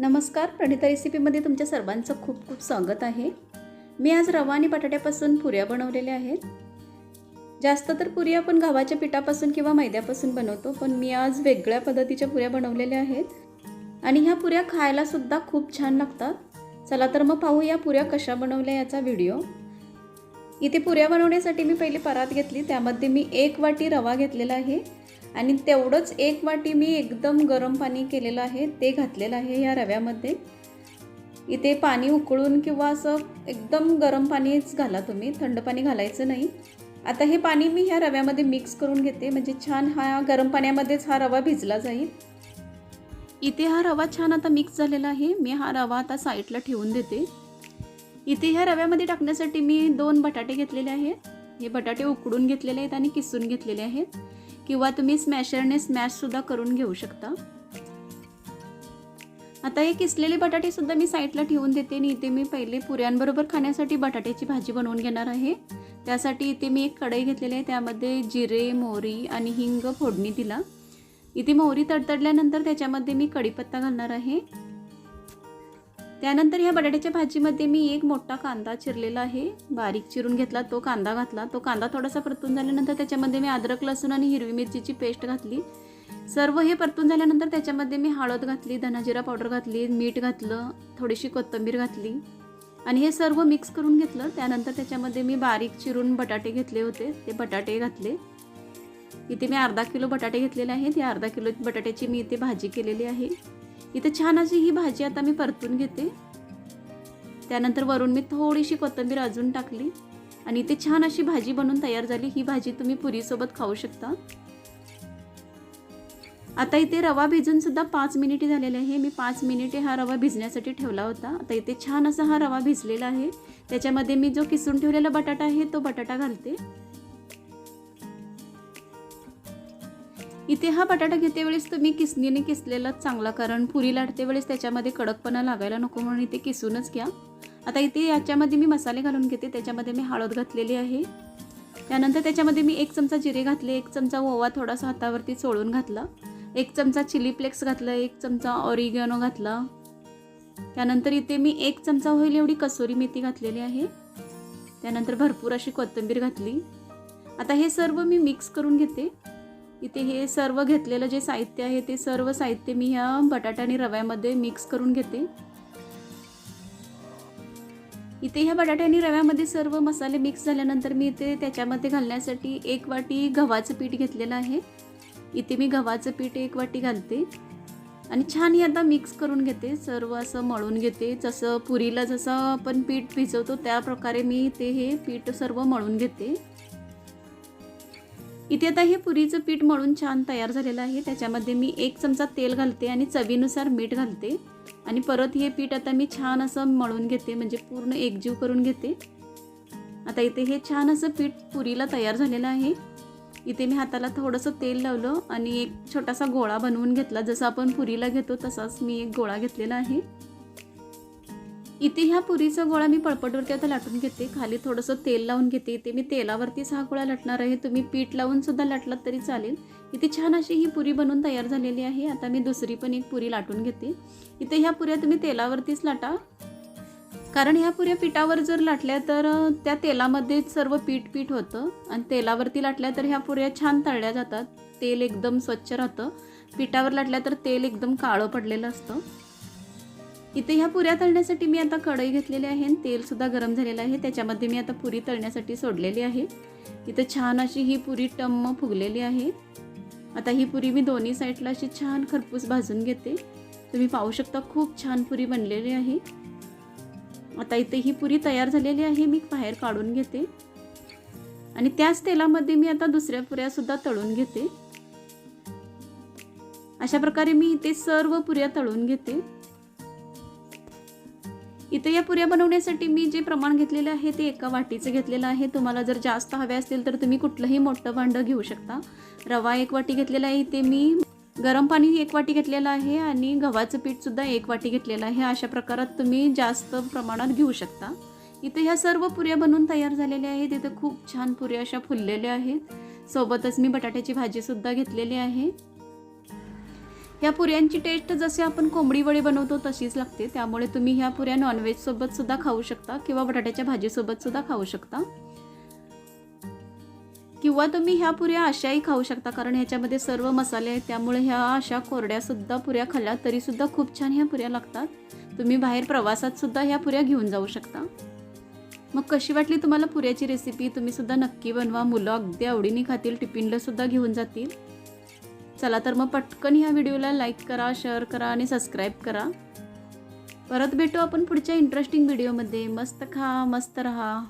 नमस्कार प्रणिता रेसिपीमध्ये तुमच्या सर्वांचं खूप खूप स्वागत आहे. मी आज रवा आणि बटाट्यापासून पुऱ्या बनवलेल्या आहेत. जास्त तर पुऱ्या आपण गव्हाच्या पिठापासून किंवा मैद्यापासून बनवतो पण मी आज वेगळ्या पद्धतीच्या पुऱ्या बनवलेल्या आहेत. आणि ह्या पुऱ्या खायलासुद्धा खूप छान लागतात. चला तर मग पाहू या पुऱ्या कशा बनवल्या याचा व्हिडिओ. इथे पुऱ्या बनवण्यासाठी मी पहिली परात घेतली त्यामध्ये मी एक वाटी रवा घेतलेला आहे. आणि तेवढंच एक वाटी मी एकदम गरम पाणी केलेलं आहे ते घातलेलं आहे या रव्यामध्ये. इथे पाणी उकळून किंवा असं एकदम गरम पाणीच घाला तुम्ही थंड पाणी घालायचं नाही. आता हे पाणी मी ह्या रव्यामध्ये मिक्स करून घेते म्हणजे छान हा गरम पाण्यामध्येच हा रवा भिजला जाईल. इथे हा रवा छान आता मिक्स झालेला आहे मी हा रवा आता साईडला ठेवून देते. इथे ह्या रव्यामध्ये टाकण्यासाठी मी दोन बटाटे घेतलेले आहेत. हे बटाटे उकडून घेतलेले आहेत आणि किसून घेतलेले आहेत. किंवा तुम्ही स्मॅशरने स्मॅशसुद्धा करून घेऊ शकता. आता हे किसलेले बटाटे सुद्धा मी साईडला ठेवून देते आणि इथे मी पहिले पुऱ्यांबरोबर खाण्यासाठी बटाट्याची भाजी बनवून घेणार आहे. त्यासाठी इथे मी एक कढई घेतलेली आहे त्यामध्ये जिरे मोहरी आणि हिंग फोडणी दिला. इथे मोहरी तडतडल्यानंतर त्याच्यामध्ये मी कढीपत्ता घालणार आहे. त्यानंतर ह्या बटाट्याच्या भाजीमध्ये मी एक मोठा कांदा चिरलेला आहे. बारीक चिरून घेतला तो कांदा घातला. तो कांदा थोडासा परतून झाल्यानंतर त्याच्यामध्ये मी अद्रक लसूण आणि हिरवी मिरचीची पेस्ट घातली. सर्व हे परतून झाल्यानंतर त्याच्यामध्ये मी हळद घातली धनाजिरा पावडर घातली मीठ घातलं थोडीशी कोथिंबीर घातली. आणि हे सर्व मिक्स करून घेतलं. त्यानंतर त्याच्यामध्ये मी बारीक चिरून बटाटे घेतले होते. ते बटाटे घातले. इथे मी अर्धा किलो बटाटे घेतलेले आहेत. या अर्धा किलो बटाट्याची मी इथे भाजी केलेली आहे. इथे छान अशी ही भाजी आता मी परतून घेते. त्यानंतर वरून मी थोडीशी कोथिंबीर अजून टाकली. आणि इथे छान अशी भाजी बनवून तयार झाली. ही भाजी तुम्ही पुरीसोबत खाऊ शकता. आता इथे रवा भिजून सुद्धा पाच मिनिटे झालेले आहे. मी पाच मिनिटे हा रवा भिजण्यासाठी ठेवला होता. आता इथे छान असा हा रवा भिजलेला आहे. त्याच्यामध्ये मी जो किसून ठेवलेला बटाटा आहे तो बटाटा घालते. इथे हा बटाटा घेते वेळेस तुम्ही किसणीने किसलेलाच चांगला कारण पुरी लाटते वेळेस त्याच्यामध्ये कडकपणा लागायला नको म्हणून इथे किसूनच घ्या. आता इथे याच्यामध्ये मी मसाले घालून घेते त्याच्यामध्ये मी हळद घातलेली आहे. त्यानंतर त्याच्यामध्ये मी एक चमचा जिरे घातले एक चमचा ओवा थोडासा हातावरती चोळून घातला एक चमचा चिली फ्लेक्स घातलं एक चमचा ऑरिगॅनो घातला. त्यानंतर इथे मी एक चमचा होईल एवढी कसोरी मेथी घातलेली आहे. त्यानंतर भरपूर अशी कोथिंबीर घातली. आता हे सर्व मी मिक्स करून घेते. इथे हे सर्व घेतलेलं जे साहित्य आहे ते सर्व साहित्य मी ह्या बटाटा आणि रव्यामध्ये मिक्स करून घेते. इथे ह्या बटाटे आणि रव्यामध्ये सर्व मसाले मिक्स झाल्यानंतर मी इथे त्याच्यामध्ये घालण्यासाठी एक वाटी गव्हाचं पीठ घेतलेलं आहे. इथे मी गव्हाचं पीठ एक वाटी घालते. आणि छान हे आता मिक्स करून घेते सर्व असं मळून घेते. जसं पुरीला जसं आपण पीठ भिजवतो त्या प्रकारे मी ते हे पीठ सर्व मळून घेते. इथे आता हे पुरीचं पीठ मळून छान तयार झालेलं आहे. त्याच्यामध्ये मी एक चमचा तेल घालते आणि चवीनुसार मीठ घालते. आणि परत हे पीठ आता मी छान असं मळून घेते म्हणजे पूर्ण एकजीव करून घेते. आता इथे हे छान असं पीठ पुरीला तयार झालेलं आहे. इथे मी हाताला थोडंसं तेल लावलं आणि एक छोटासा गोळा बनवून घेतला. जसं आपण पुरीला घेतो तसाच मी एक गोळा घेतलेला आहे. इथे ह्या पुरीचा गोळा मी पळपटवरती आता लाटून घेते. खाली थोडंसं तेल लावून घेते. इथे मी तेलावरतीच हा गोळा लाटणार आहे. तुम्ही पीठ लावून सुद्धा लाटलात तरी चालेल. इथे छान अशी ही पुरी बनवून तयार झालेली आहे. आता मी दुसरी पण एक पुरी लाटून घेते. इथे ह्या पुऱ्या तुम्ही तेलावरतीच लाटा. कारण ह्या पुऱ्या पिठावर जर लाटल्या तर त्या तेलामध्ये सर्व पीठ पीठ होतं. आणि तेलावरती लाटल्या तर ह्या पुऱ्या छान तळल्या जातात. तेल एकदम स्वच्छ राहतं. पिठावर लाटल्या तर तेल एकदम काळं पडलेलं असतं. इथे ह्या पुऱ्या तळण्यासाठी मी आता कढई घेतलेली आहे आणि तेलसुद्धा गरम झालेलं आहे. त्याच्यामध्ये मी आता पुरी तळण्यासाठी सोडलेली आहे. इथं छान अशी ही पुरी टम्म फुगलेली आहे. आता ही पुरी मी दोन्ही साईडला अशी छान खरपूस भाजून घेते. तुम्ही पाहू शकता खूप छान पुरी बनलेली आहे. आता इथे ही पुरी तयार झालेली आहे मी बाहेर काढून घेते. आणि त्याच तेलामध्ये मी आता दुसऱ्या पुऱ्यासुद्धा तळून घेते. अशा प्रकारे मी इथे सर्व पुऱ्या तळून घेते. इथे या पुऱ्या बनवण्यासाठी मी जे प्रमाण घेतलेलं आहे ते एका वाटीचं घेतलेलं आहे. तुम्हाला जर जास्त हवे असतील तर तुम्ही कुठलंही मोठं भांडं घेऊ शकता. रवा एक वाटी घेतलेला आहे. इथे मी गरम पाणी एक वाटी घेतलेलं आहे आणि गव्हाचं पीठसुद्धा एक वाटी घेतलेलं आहे. अशा प्रकारात तुम्ही जास्त प्रमाणात घेऊ शकता. इथे ह्या सर्व पुऱ्या बनवून तयार झालेल्या आहेत. इथे खूप छान पुऱ्या अशा फुललेल्या आहेत. सोबतच मी बटाट्याची भाजीसुद्धा घेतलेली आहे. ह्या पुऱ्यांची टेस्ट जसे आपण कोंबडी वडे बनवतो तशीच लागते. त्यामुळे तुम्ही ह्या पुऱ्या नॉनव्हेजसोबत सुद्धा खाऊ शकता किंवा बटाट्याच्या भाजीसोबत सुद्धा खाऊ शकता. किंवा तुम्ही ह्या पुऱ्या अशाही खाऊ शकता कारण ह्याच्यामध्ये सर्व मसाले आहेत. त्यामुळे ह्या अशा कोरड्यासुद्धा पुऱ्या खाल्ल्या तरीसुद्धा खूप छान ह्या पुऱ्या लागतात. तुम्ही बाहेर प्रवासातसुद्धा ह्या पुऱ्या घेऊन जाऊ शकता. मग कशी वाटली तुम्हाला पुऱ्याची रेसिपी तुम्हीसुद्धा नक्की बनवा. मुलं अगदी आवडीने खातील टिफिनलासुद्धा घेऊन जातील. चला तर मग पटकन ह्या व्हिडिओला लाईक करा शेअर करा आणि सबस्क्राईब करा. परत भेटू आपण पुढच्या इंटरेस्टिंग व्हिडिओमध्ये मस्त खा मस्त रहा.